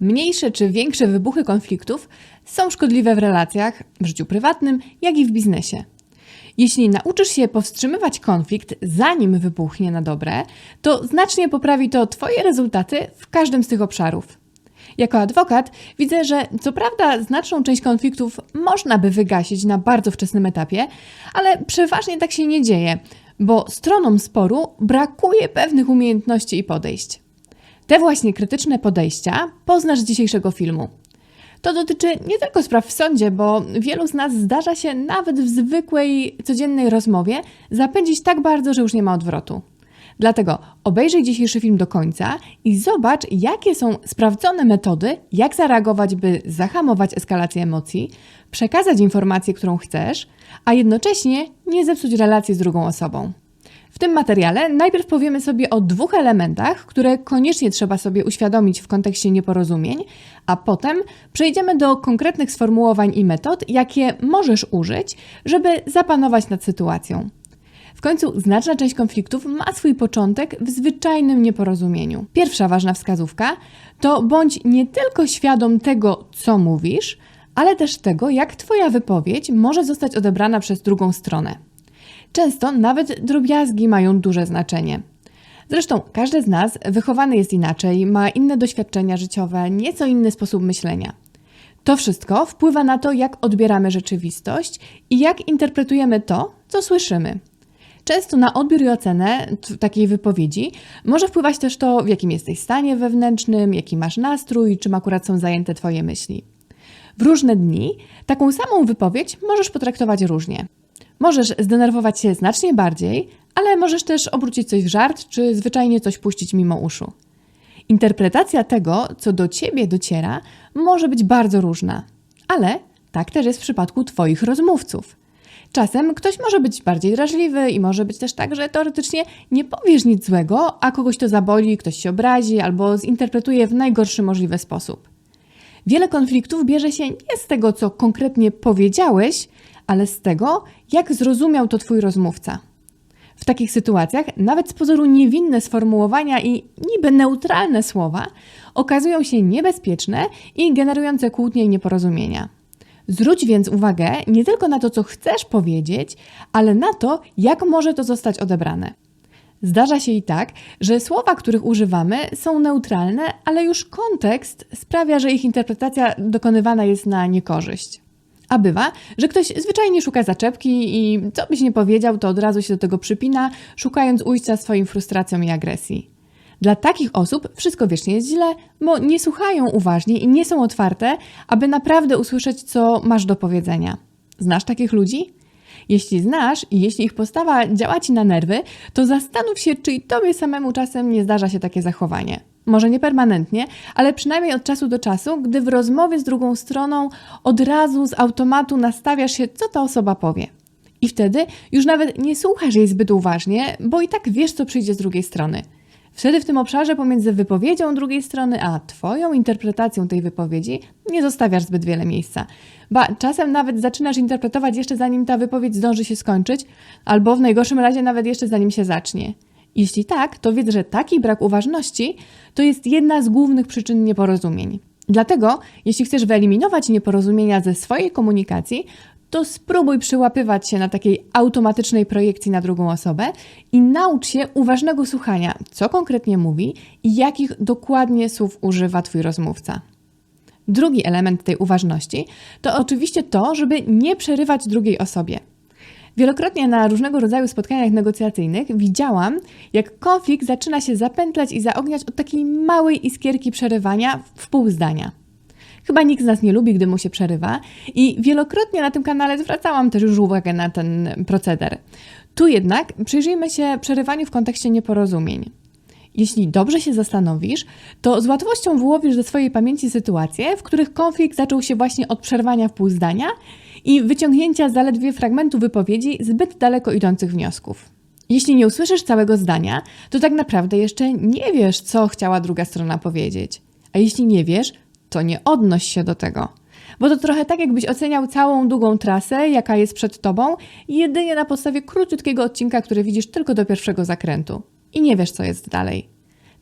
Mniejsze czy większe wybuchy konfliktów są szkodliwe w relacjach, w życiu prywatnym, jak i w biznesie. Jeśli nauczysz się powstrzymywać konflikt, zanim wybuchnie na dobre, to znacznie poprawi to Twoje rezultaty w każdym z tych obszarów. Jako adwokat widzę, że co prawda znaczną część konfliktów można by wygasić na bardzo wczesnym etapie, ale przeważnie tak się nie dzieje, bo stronom sporu brakuje pewnych umiejętności i podejść. Te właśnie krytyczne podejścia poznasz z dzisiejszego filmu. To dotyczy nie tylko spraw w sądzie, bo wielu z nas zdarza się nawet w zwykłej, codziennej rozmowie zapędzić tak bardzo, że już nie ma odwrotu. Dlatego obejrzyj dzisiejszy film do końca i zobacz, jakie są sprawdzone metody, jak zareagować, by zahamować eskalację emocji, przekazać informację, którą chcesz, a jednocześnie nie zepsuć relacji z drugą osobą. W tym materiale najpierw powiemy sobie o dwóch elementach, które koniecznie trzeba sobie uświadomić w kontekście nieporozumień, a potem przejdziemy do konkretnych sformułowań i metod, jakie możesz użyć, żeby zapanować nad sytuacją. W końcu znaczna część konfliktów ma swój początek w zwyczajnym nieporozumieniu. Pierwsza ważna wskazówka to bądź nie tylko świadom tego, co mówisz, ale też tego, jak Twoja wypowiedź może zostać odebrana przez drugą stronę. Często nawet drobiazgi mają duże znaczenie. Zresztą każdy z nas wychowany jest inaczej, ma inne doświadczenia życiowe, nieco inny sposób myślenia. To wszystko wpływa na to, jak odbieramy rzeczywistość i jak interpretujemy to, co słyszymy. Często na odbiór i ocenę takiej wypowiedzi może wpływać też to, w jakim jesteś stanie wewnętrznym, jaki masz nastrój, czym akurat są zajęte Twoje myśli. W różne dni taką samą wypowiedź możesz potraktować różnie. Możesz zdenerwować się znacznie bardziej, ale możesz też obrócić coś w żart, czy zwyczajnie coś puścić mimo uszu. Interpretacja tego, co do ciebie dociera, może być bardzo różna, ale tak też jest w przypadku Twoich rozmówców. Czasem ktoś może być bardziej drażliwy i może być też tak, że teoretycznie nie powiesz nic złego, a kogoś to zaboli, ktoś się obrazi albo zinterpretuje w najgorszy możliwy sposób. Wiele konfliktów bierze się nie z tego, co konkretnie powiedziałeś, ale z tego, jak zrozumiał to Twój rozmówca. W takich sytuacjach nawet z pozoru niewinne sformułowania i niby neutralne słowa okazują się niebezpieczne i generujące kłótnie i nieporozumienia. Zwróć więc uwagę nie tylko na to, co chcesz powiedzieć, ale na to, jak może to zostać odebrane. Zdarza się i tak, że słowa, których używamy, są neutralne, ale już kontekst sprawia, że ich interpretacja dokonywana jest na niekorzyść. A bywa, że ktoś zwyczajnie szuka zaczepki i co byś nie powiedział, to od razu się do tego przypina, szukając ujścia swoim frustracjom i agresji. Dla takich osób wszystko wiecznie jest źle, bo nie słuchają uważnie i nie są otwarte, aby naprawdę usłyszeć, co masz do powiedzenia. Znasz takich ludzi? Jeśli znasz i jeśli ich postawa działa ci na nerwy, to zastanów się, czy i tobie samemu czasem nie zdarza się takie zachowanie. Może nie permanentnie, ale przynajmniej od czasu do czasu, gdy w rozmowie z drugą stroną od razu z automatu nastawiasz się, co ta osoba powie. I wtedy już nawet nie słuchasz jej zbyt uważnie, bo i tak wiesz, co przyjdzie z drugiej strony. Wtedy w tym obszarze pomiędzy wypowiedzią drugiej strony a Twoją interpretacją tej wypowiedzi nie zostawiasz zbyt wiele miejsca. Ba, czasem nawet zaczynasz interpretować jeszcze zanim ta wypowiedź zdąży się skończyć, albo w najgorszym razie nawet jeszcze zanim się zacznie. Jeśli tak, to wiedz, że taki brak uważności to jest jedna z głównych przyczyn nieporozumień. Dlatego, jeśli chcesz wyeliminować nieporozumienia ze swojej komunikacji, to spróbuj przyłapywać się na takiej automatycznej projekcji na drugą osobę i naucz się uważnego słuchania, co konkretnie mówi i jakich dokładnie słów używa Twój rozmówca. Drugi element tej uważności to oczywiście to, żeby nie przerywać drugiej osobie. Wielokrotnie na różnego rodzaju spotkaniach negocjacyjnych widziałam, jak konflikt zaczyna się zapętlać i zaogniać od takiej małej iskierki przerywania w pół zdania. Chyba nikt z nas nie lubi, gdy mu się przerywa i wielokrotnie na tym kanale zwracałam też już uwagę na ten proceder. Tu jednak przyjrzyjmy się przerywaniu w kontekście nieporozumień. Jeśli dobrze się zastanowisz, to z łatwością wyłowisz ze swojej pamięci sytuacje, w których konflikt zaczął się właśnie od przerwania w pół zdania i wyciągnięcia zaledwie fragmentu wypowiedzi zbyt daleko idących wniosków. Jeśli nie usłyszysz całego zdania, to tak naprawdę jeszcze nie wiesz, co chciała druga strona powiedzieć. A jeśli nie wiesz, to nie odnoś się do tego. Bo to trochę tak, jakbyś oceniał całą długą trasę, jaka jest przed tobą, jedynie na podstawie króciutkiego odcinka, który widzisz tylko do pierwszego zakrętu. I nie wiesz, co jest dalej.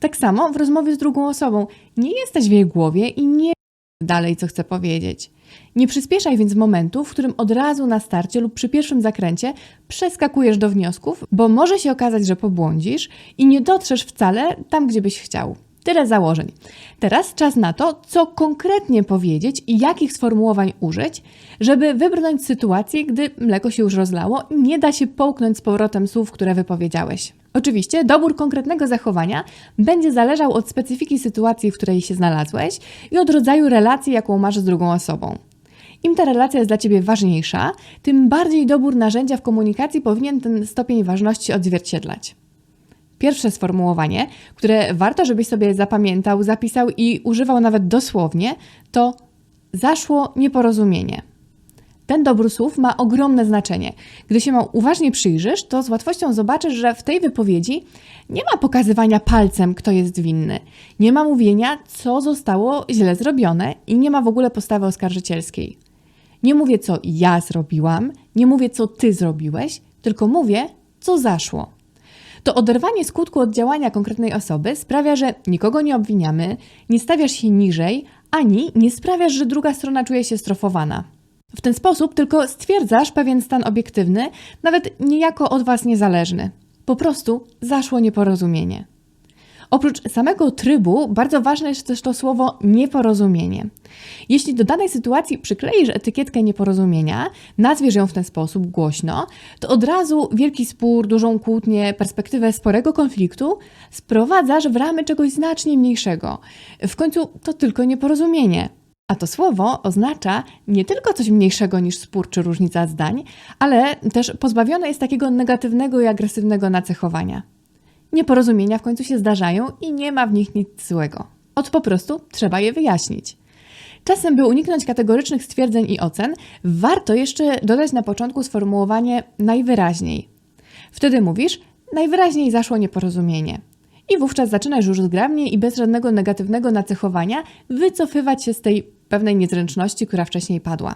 Tak samo w rozmowie z drugą osobą. Nie jesteś w jej głowie i nie dalej, co chce powiedzieć. Nie przyspieszaj więc momentu, w którym od razu na starcie lub przy pierwszym zakręcie przeskakujesz do wniosków, bo może się okazać, że pobłądzisz i nie dotrzesz wcale tam, gdzie byś chciał. Tyle założeń. Teraz czas na to, co konkretnie powiedzieć i jakich sformułowań użyć, żeby wybrnąć sytuacji, gdy mleko się już rozlało i nie da się połknąć z powrotem słów, które wypowiedziałeś. Oczywiście dobór konkretnego zachowania będzie zależał od specyfiki sytuacji, w której się znalazłeś i od rodzaju relacji, jaką masz z drugą osobą. Im ta relacja jest dla Ciebie ważniejsza, tym bardziej dobór narzędzia w komunikacji powinien ten stopień ważności odzwierciedlać. Pierwsze sformułowanie, które warto, żebyś sobie zapamiętał, zapisał i używał nawet dosłownie, to zaszło nieporozumienie. Ten dobór słów ma ogromne znaczenie. Gdy się mu uważnie przyjrzysz, to z łatwością zobaczysz, że w tej wypowiedzi nie ma pokazywania palcem, kto jest winny. Nie ma mówienia, co zostało źle zrobione i nie ma w ogóle postawy oskarżycielskiej. Nie mówię, co ja zrobiłam, nie mówię, co ty zrobiłeś, tylko mówię, co zaszło. To oderwanie skutku od działania konkretnej osoby sprawia, że nikogo nie obwiniamy, nie stawiasz się niżej, ani nie sprawiasz, że druga strona czuje się strofowana. W ten sposób tylko stwierdzasz pewien stan obiektywny, nawet niejako od Was niezależny. Po prostu zaszło nieporozumienie. Oprócz samego trybu, bardzo ważne jest też to słowo nieporozumienie. Jeśli do danej sytuacji przykleisz etykietkę nieporozumienia, nazwiesz ją w ten sposób głośno, to od razu wielki spór, dużą kłótnię, perspektywę sporego konfliktu sprowadzasz w ramy czegoś znacznie mniejszego. W końcu to tylko nieporozumienie. A to słowo oznacza nie tylko coś mniejszego niż spór czy różnica zdań, ale też pozbawione jest takiego negatywnego i agresywnego nacechowania. Nieporozumienia w końcu się zdarzają i nie ma w nich nic złego. Od po prostu trzeba je wyjaśnić. Czasem, by uniknąć kategorycznych stwierdzeń i ocen, warto jeszcze dodać na początku sformułowanie najwyraźniej. Wtedy mówisz, najwyraźniej zaszło nieporozumienie. I wówczas zaczynasz już zgrabnie i bez żadnego negatywnego nacechowania wycofywać się z tej pewnej niezręczności, która wcześniej padła.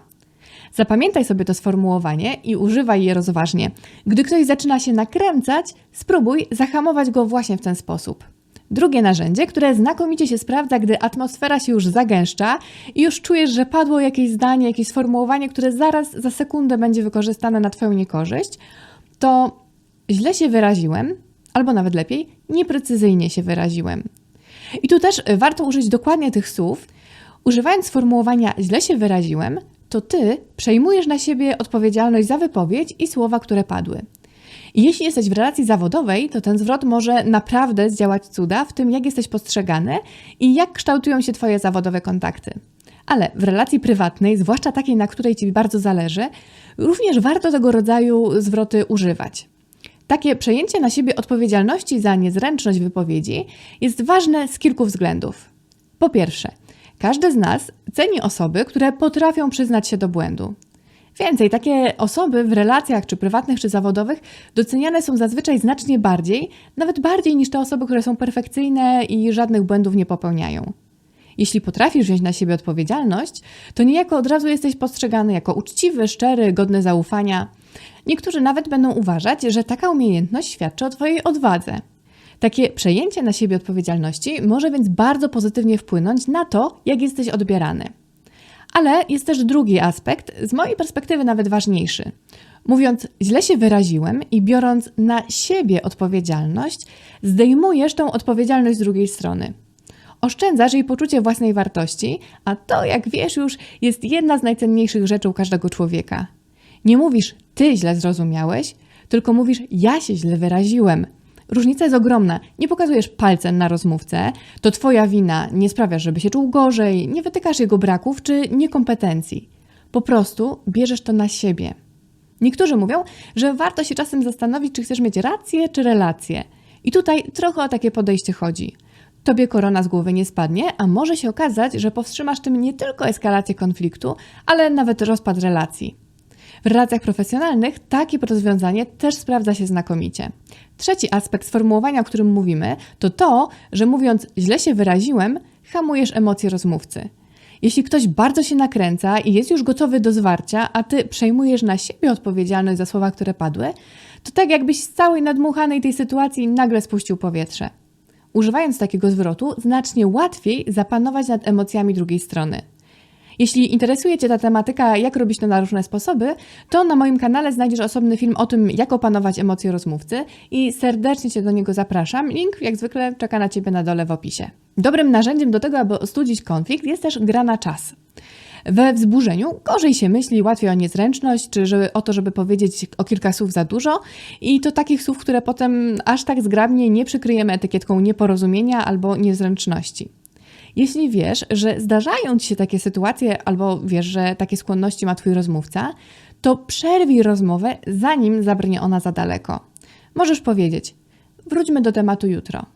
Zapamiętaj sobie to sformułowanie i używaj je rozważnie. Gdy ktoś zaczyna się nakręcać, spróbuj zahamować go właśnie w ten sposób. Drugie narzędzie, które znakomicie się sprawdza, gdy atmosfera się już zagęszcza i już czujesz, że padło jakieś zdanie, jakieś sformułowanie, które zaraz za sekundę będzie wykorzystane na Twoją niekorzyść, to źle się wyraziłem, albo nawet lepiej, nieprecyzyjnie się wyraziłem. I tu też warto użyć dokładnie tych słów. Używając sformułowania źle się wyraziłem, to ty przejmujesz na siebie odpowiedzialność za wypowiedź i słowa, które padły. Jeśli jesteś w relacji zawodowej, to ten zwrot może naprawdę zdziałać cuda w tym, jak jesteś postrzegany i jak kształtują się Twoje zawodowe kontakty. Ale w relacji prywatnej, zwłaszcza takiej, na której Ci bardzo zależy, również warto tego rodzaju zwroty używać. Takie przejęcie na siebie odpowiedzialności za niezręczność wypowiedzi jest ważne z kilku względów. Po pierwsze, każdy z nas ceni osoby, które potrafią przyznać się do błędu. Więcej, takie osoby w relacjach czy prywatnych, czy zawodowych doceniane są zazwyczaj znacznie bardziej, nawet bardziej niż te osoby, które są perfekcyjne i żadnych błędów nie popełniają. Jeśli potrafisz wziąć na siebie odpowiedzialność, to niejako od razu jesteś postrzegany jako uczciwy, szczery, godny zaufania. Niektórzy nawet będą uważać, że taka umiejętność świadczy o Twojej odwadze. Takie przejęcie na siebie odpowiedzialności może więc bardzo pozytywnie wpłynąć na to, jak jesteś odbierany. Ale jest też drugi aspekt, z mojej perspektywy nawet ważniejszy. Mówiąc, źle się wyraziłem i biorąc na siebie odpowiedzialność, zdejmujesz tą odpowiedzialność z drugiej strony. Oszczędzasz jej poczucie własnej wartości, a to, jak wiesz już, jest jedna z najcenniejszych rzeczy u każdego człowieka. Nie mówisz, ty źle zrozumiałeś, tylko mówisz, ja się źle wyraziłem, Różnica jest ogromna. Nie pokazujesz palcem na rozmówcę, to twoja wina, nie sprawiasz, żeby się czuł gorzej, nie wytykasz jego braków czy niekompetencji. Po prostu bierzesz to na siebie. Niektórzy mówią, że warto się czasem zastanowić, czy chcesz mieć rację czy relację. I tutaj trochę o takie podejście chodzi. Tobie korona z głowy nie spadnie, a może się okazać, że powstrzymasz tym nie tylko eskalację konfliktu, ale nawet rozpad relacji. W relacjach profesjonalnych takie rozwiązanie też sprawdza się znakomicie. Trzeci aspekt sformułowania, o którym mówimy, to to, że mówiąc źle się wyraziłem, hamujesz emocje rozmówcy. Jeśli ktoś bardzo się nakręca i jest już gotowy do zwarcia, a ty przejmujesz na siebie odpowiedzialność za słowa, które padły, to tak jakbyś z całej nadmuchanej tej sytuacji nagle spuścił powietrze. Używając takiego zwrotu, znacznie łatwiej zapanować nad emocjami drugiej strony. Jeśli interesuje Cię ta tematyka, jak robić to na różne sposoby, to na moim kanale znajdziesz osobny film o tym, jak opanować emocje rozmówcy i serdecznie Cię do niego zapraszam. Link, jak zwykle, czeka na Ciebie na dole w opisie. Dobrym narzędziem do tego, aby ostudzić konflikt, jest też gra na czas. We wzburzeniu gorzej się myśli, łatwiej o niezręczność, czy żeby, o to, żeby powiedzieć o kilka słów za dużo i to takich słów, które potem aż tak zgrabnie nie przykryjemy etykietką nieporozumienia albo niezręczności. Jeśli wiesz, że zdarzają ci się takie sytuacje, albo wiesz, że takie skłonności ma twój rozmówca, to przerwij rozmowę, zanim zabrnie ona za daleko. Możesz powiedzieć: Wróćmy do tematu jutro.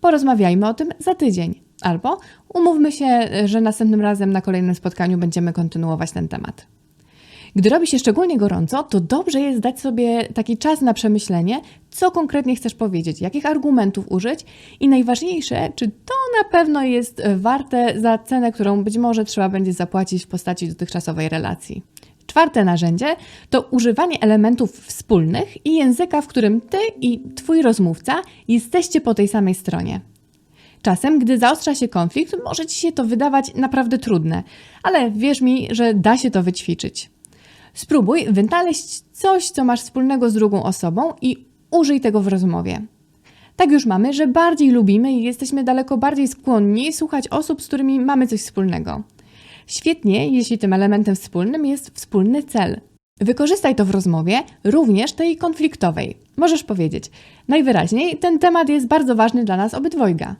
Porozmawiajmy o tym za tydzień. Albo umówmy się, że następnym razem na kolejnym spotkaniu będziemy kontynuować ten temat. Gdy robi się szczególnie gorąco, to dobrze jest dać sobie taki czas na przemyślenie, co konkretnie chcesz powiedzieć, jakich argumentów użyć i najważniejsze, czy to na pewno jest warte za cenę, którą być może trzeba będzie zapłacić w postaci dotychczasowej relacji. Czwarte narzędzie to używanie elementów wspólnych i języka, w którym ty i twój rozmówca jesteście po tej samej stronie. Czasem, gdy zaostrza się konflikt, może ci się to wydawać naprawdę trudne, ale wierz mi, że da się to wyćwiczyć. Spróbuj wynaleźć coś, co masz wspólnego z drugą osobą i użyj tego w rozmowie. Tak już mamy, że bardziej lubimy i jesteśmy daleko bardziej skłonni słuchać osób, z którymi mamy coś wspólnego. Świetnie, jeśli tym elementem wspólnym jest wspólny cel. Wykorzystaj to w rozmowie, również tej konfliktowej. Możesz powiedzieć: Najwyraźniej ten temat jest bardzo ważny dla nas obydwojga.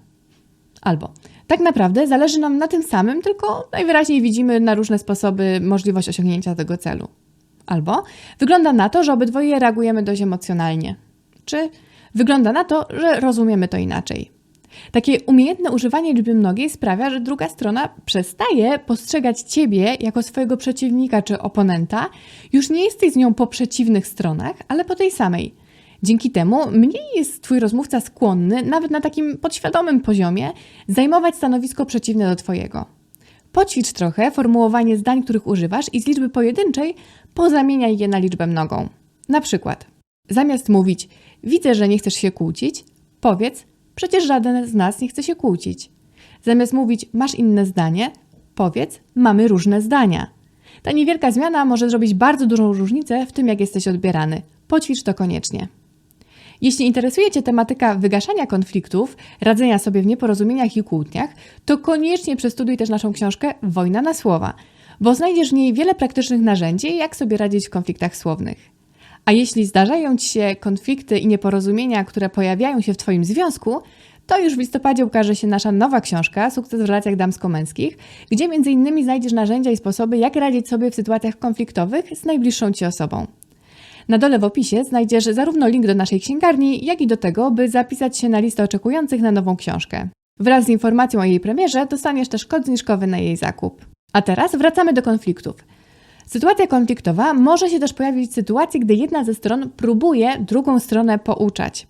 Albo tak naprawdę zależy nam na tym samym, tylko najwyraźniej widzimy na różne sposoby możliwość osiągnięcia tego celu. Albo wygląda na to, że obydwoje reagujemy dość emocjonalnie. Czy wygląda na to, że rozumiemy to inaczej. Takie umiejętne używanie liczby mnogiej sprawia, że druga strona przestaje postrzegać ciebie jako swojego przeciwnika czy oponenta, już nie jesteś z nią po przeciwnych stronach, ale po tej samej. Dzięki temu mniej jest Twój rozmówca skłonny, nawet na takim podświadomym poziomie, zajmować stanowisko przeciwne do Twojego. Poćwicz trochę formułowanie zdań, których używasz i z liczby pojedynczej pozamieniaj je na liczbę mnogą. Na przykład, zamiast mówić widzę, że nie chcesz się kłócić, powiedz przecież żaden z nas nie chce się kłócić. Zamiast mówić masz inne zdanie, powiedz mamy różne zdania. Ta niewielka zmiana może zrobić bardzo dużą różnicę w tym, jak jesteś odbierany. Poćwicz to koniecznie. Jeśli interesuje Cię tematyka wygaszania konfliktów, radzenia sobie w nieporozumieniach i kłótniach, to koniecznie przestuduj też naszą książkę Wojna na słowa, bo znajdziesz w niej wiele praktycznych narzędzi, jak sobie radzić w konfliktach słownych. A jeśli zdarzają Ci się konflikty i nieporozumienia, które pojawiają się w Twoim związku, to już w listopadzie ukaże się nasza nowa książka Sukces w relacjach damsko-męskich, gdzie m.in. znajdziesz narzędzia i sposoby, jak radzić sobie w sytuacjach konfliktowych z najbliższą Ci osobą. Na dole w opisie znajdziesz zarówno link do naszej księgarni, jak i do tego, by zapisać się na listę oczekujących na nową książkę. Wraz z informacją o jej premierze dostaniesz też kod zniżkowy na jej zakup. A teraz wracamy do konfliktów. Sytuacja konfliktowa może się też pojawić w sytuacji, gdy jedna ze stron próbuje drugą stronę pouczać.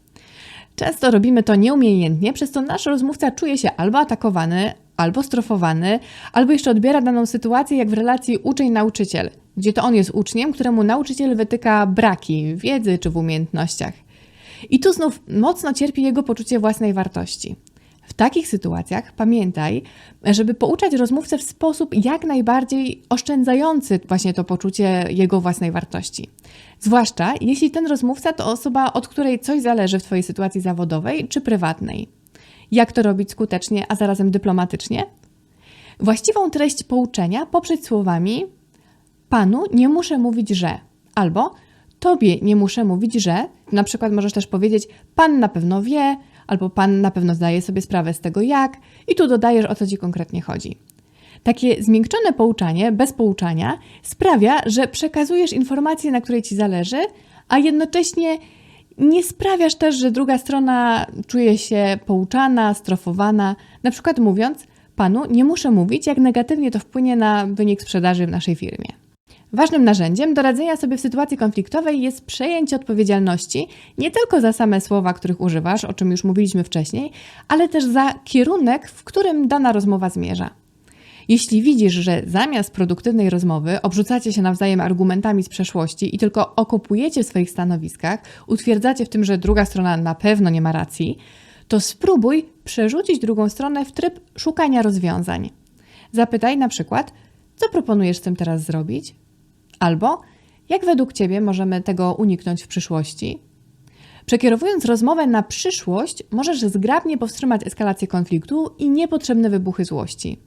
Często robimy to nieumiejętnie, przez co nasz rozmówca czuje się albo atakowany, albo strofowany, albo jeszcze odbiera daną sytuację jak w relacji uczeń-nauczyciel, gdzie to on jest uczniem, któremu nauczyciel wytyka braki wiedzy czy w umiejętnościach. I tu znów mocno cierpi jego poczucie własnej wartości. W takich sytuacjach pamiętaj, żeby pouczać rozmówcę w sposób jak najbardziej oszczędzający właśnie to poczucie jego własnej wartości. Zwłaszcza jeśli ten rozmówca to osoba, od której coś zależy w Twojej sytuacji zawodowej czy prywatnej. Jak to robić skutecznie, a zarazem dyplomatycznie? Właściwą treść pouczenia poprzeć słowami: Panu nie muszę mówić, że, albo Tobie nie muszę mówić, że. Na przykład możesz też powiedzieć: Pan na pewno wie, albo Pan na pewno zdaje sobie sprawę z tego, jak, i tu dodajesz, o co Ci konkretnie chodzi. Takie zmiękczone pouczanie, bez pouczania, sprawia, że przekazujesz informację, na której Ci zależy, a jednocześnie nie sprawiasz też, że druga strona czuje się pouczana, strofowana, na przykład mówiąc, panu nie muszę mówić, jak negatywnie to wpłynie na wynik sprzedaży w naszej firmie. Ważnym narzędziem do radzenia sobie w sytuacji konfliktowej jest przejęcie odpowiedzialności nie tylko za same słowa, których używasz, o czym już mówiliśmy wcześniej, ale też za kierunek, w którym dana rozmowa zmierza. Jeśli widzisz, że zamiast produktywnej rozmowy obrzucacie się nawzajem argumentami z przeszłości i tylko okopujecie w swoich stanowiskach, utwierdzacie w tym, że druga strona na pewno nie ma racji, to spróbuj przerzucić drugą stronę w tryb szukania rozwiązań. Zapytaj na przykład, co proponujesz z tym teraz zrobić? Albo jak według Ciebie możemy tego uniknąć w przyszłości? Przekierowując rozmowę na przyszłość, możesz zgrabnie powstrzymać eskalację konfliktu i niepotrzebne wybuchy złości.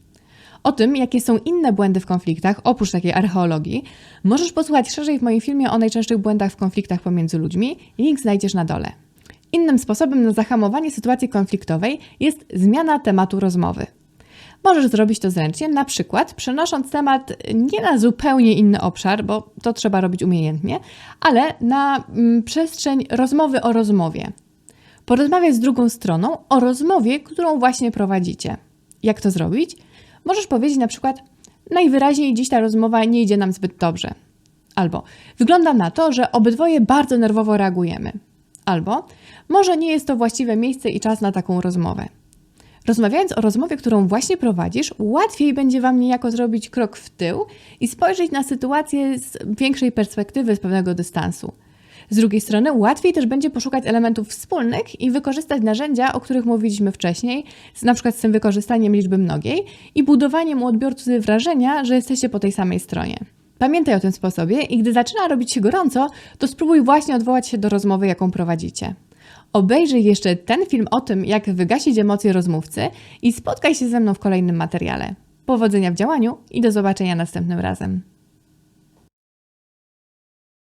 O tym, jakie są inne błędy w konfliktach, oprócz takiej archeologii, możesz posłuchać szerzej w moim filmie o najczęstszych błędach w konfliktach pomiędzy ludźmi. Link znajdziesz na dole. Innym sposobem na zahamowanie sytuacji konfliktowej jest zmiana tematu rozmowy. Możesz zrobić to zręcznie, na przykład przenosząc temat nie na zupełnie inny obszar, bo to trzeba robić umiejętnie, ale na mm, przestrzeń rozmowy o rozmowie. Porozmawiać z drugą stroną o rozmowie, którą właśnie prowadzicie. Jak to zrobić? Możesz powiedzieć na przykład: Najwyraźniej dziś ta rozmowa nie idzie nam zbyt dobrze. Albo wygląda na to, że obydwoje bardzo nerwowo reagujemy. Albo może nie jest to właściwe miejsce i czas na taką rozmowę. Rozmawiając o rozmowie, którą właśnie prowadzisz, łatwiej będzie Wam niejako zrobić krok w tył i spojrzeć na sytuację z większej perspektywy, z pewnego dystansu. Z drugiej strony, łatwiej też będzie poszukać elementów wspólnych i wykorzystać narzędzia, o których mówiliśmy wcześniej, na przykład z tym wykorzystaniem liczby mnogiej i budowaniem u odbiorcy wrażenia, że jesteście po tej samej stronie. Pamiętaj o tym sposobie i gdy zaczyna robić się gorąco, to spróbuj właśnie odwołać się do rozmowy, jaką prowadzicie. Obejrzyj jeszcze ten film o tym, jak wygasić emocje rozmówcy i spotkaj się ze mną w kolejnym materiale. Powodzenia w działaniu i do zobaczenia następnym razem.